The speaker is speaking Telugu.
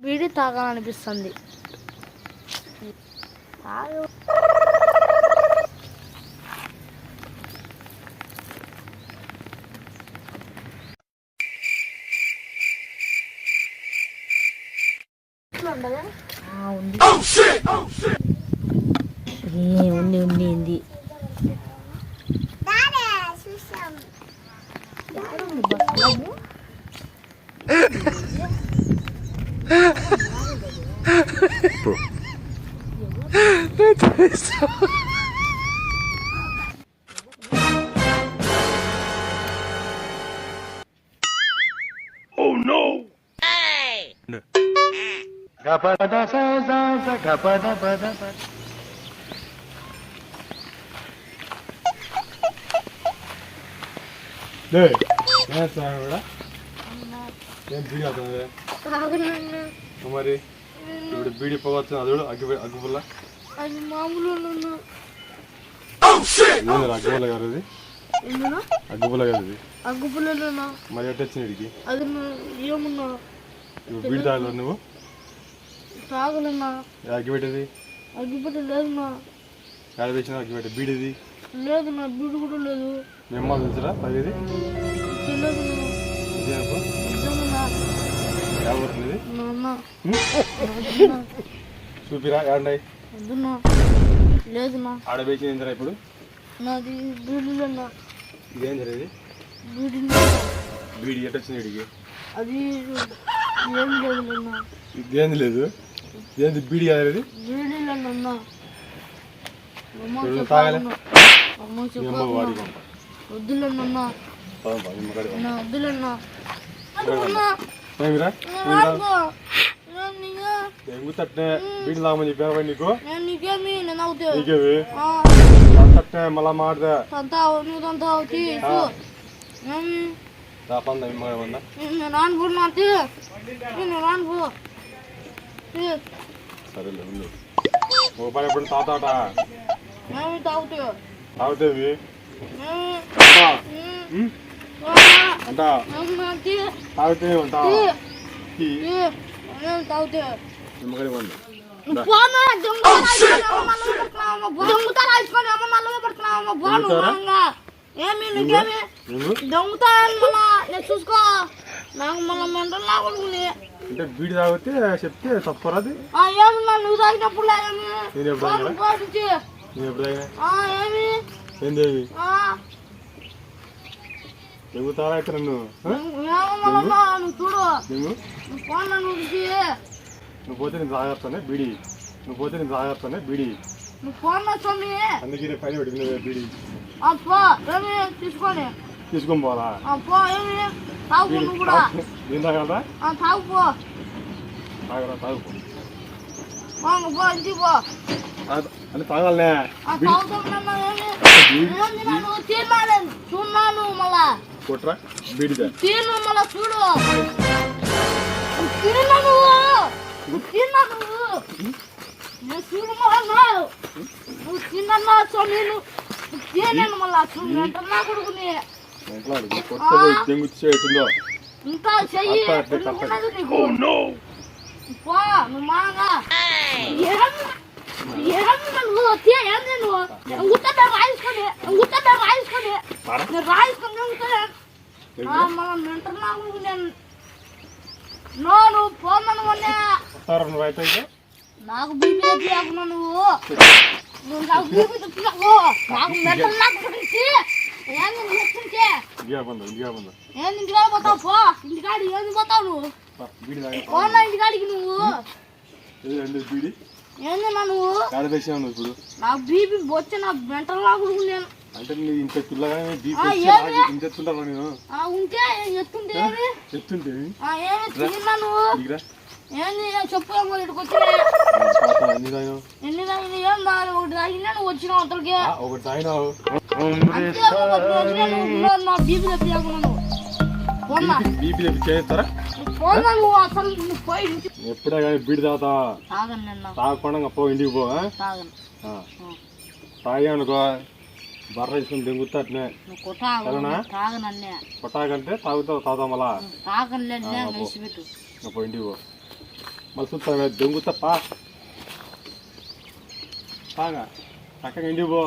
బీడి తాగాలనిపిస్తుంది. తాగు. ఆ, ఉంది. ఏ, ఉంది ఉంది. ఏం సార్ కూడా ఏం బీడి అవుతుంది తాగనన్నా. మరి ఇప్పుడు బీడి పోవచ్చు అది కూడా అగ్గి అగ్గిపుల్ల. అది మామూలు అగ్గిపుల్ల గారు ఇది ఎందునా? అగ్గిపుల్ల గారు ఇది అగ్గుపుల్లనా మరి ఎట్ట వచ్చింది ఇడికి? అది ఏమన్నా? ఇప్పుడు బీడి తాగలేదు నువ్వు? తాగలన్నా అగ్గి పెట్టేది? అగ్గిపెట్ట లేదునా? యాడ తెచ్చిన అగ్గి పెట్టే? బీడిది? లేదు నా బీడు కూడా లేదు. మీ అమ్మ తెలుసురా? తాగేది తెలియదు చూపిరా ఏడండి వద్దునా లేదునా ఆడ వేసి ఏందిరా ఇప్పుడు? నాది బీడులన్నా. ఇదేం జరిగేది? బీడి బీడి ఎట్ట వచ్చింది ఇడికి అది ఏం లేదులన్నా ఇదేంది లేదు? ఇదేంది బీడి ఇది? అమ్మ ఇప్పుడు తాగాలి. వద్దులన్నా వద్దులన్నా నీకే ఎంగుతట్నే బీడి తాగమని చెప్పారు నీకు? నీకేవి? తట్టే మళ్ళా మాడదా రాపంద నిమ్మ కాడి నేను రాను పో నా తీ. నేను రాను పో తీ. సరేలే ఉంది ఓ పని ఎప్పుడు తాతాట? తాగుతావు? తాగుతేవి ఏమి అంటా ఉమ్, ఆ, అంటా ఏమి నా తీ తాగితే అంటా తీ తీ ఏమి తాగుతావు నిమ్మకాయ వండి పోను దొంగతా రాసుకొని ఏమో నల్లగా పడుతున్నావు దొంగ. ఏమి నీకేమి దొంగతాను నేను చూసుకో నాకు మళ్ళీ మెంటల్ అంటే బీడి తాగితే చెప్తే తప్పరాది. ఏమన్నా నువ్వు తాగినప్పుడు ఏమి? నేను ఎప్పుడు తాగినా? నేను ఎప్పుడు తాగినా ఏందేవి ఎంగుతారా మళ్ళా నువ్వు? చూడు. నువ్వు పోతే నేను తాగేస్తానే బీడి. నువ్వు పోతే నేను తాగేస్తానే బీడి. అందుకే పైన పెట్టుకునే బీడి. తీసుకొని. తీసుకొని పోవాలా ఆ, పో ఏమి. తాగు బీడి నువ్వు కూడా. నేను తాగలదా ఆ, తాగు పో. తాగరా తాగుపో అని తాగాలనే? చూన్నాను మళ్ళా. కొట్రా బీడిదా. చూడు. తిన్నా నువ్వు? తిన్నా నువ్వు? నేను చూడు. మళ్ళా నువ్వు నాకు బీపీ ఎత్తియాకున్నా నువ్వు. నువ్వు నాకు బీపీ ఎత్తియాకు నాకు మెంటర్ నాకు గురించి ఏంది ఏంది ఇంటికాడ పోతావు? పో. ఇంటికాడి ఏంది పోతావు నువ్వు? పోన్నా ఇంటికాడికి నువ్వు. ఏది నా నువ్వు? నాకు బీపీ వచ్చి నా మెంటర్ నాకు నేను. అంటే నీ ఇంత పిల్లగానే ఇంత ఎత్తుంటావా నేను? ఉంటే ఎత్తుంటే ఎత్తుంటే నువ్వు? ఏంది చెప్పు ఎన్ని తాగినా ఏం తాగి ఒకటి తాగినా నువ్వు వచ్చినావు అవతలకి ఆ, ఒకటి తాగినావు. నువ్వు నా బీపీ నువ్వు. బీపీ తెప్పి చేస్తారా? నువ్వు నువ్వు నువ్వు ఎప్పుడే కానీ బీడి తాగుతా. తాగను తాగకుండా పో ఇంటికి పో? తాగను అనుకో. బర్ర తీసుకుని దెంగుతా అట్నే కొట్టాకంటే తాగుతావు తాగుతాం మళ్ళా. తాగనులే ఆ, పో. వేసిపెట్టు ఇంకా పో ఇంటికి పో. మళ్ళీ చూస్తావే దొంగుతా పా. పాగా చక్కగా ఇంటికి పో.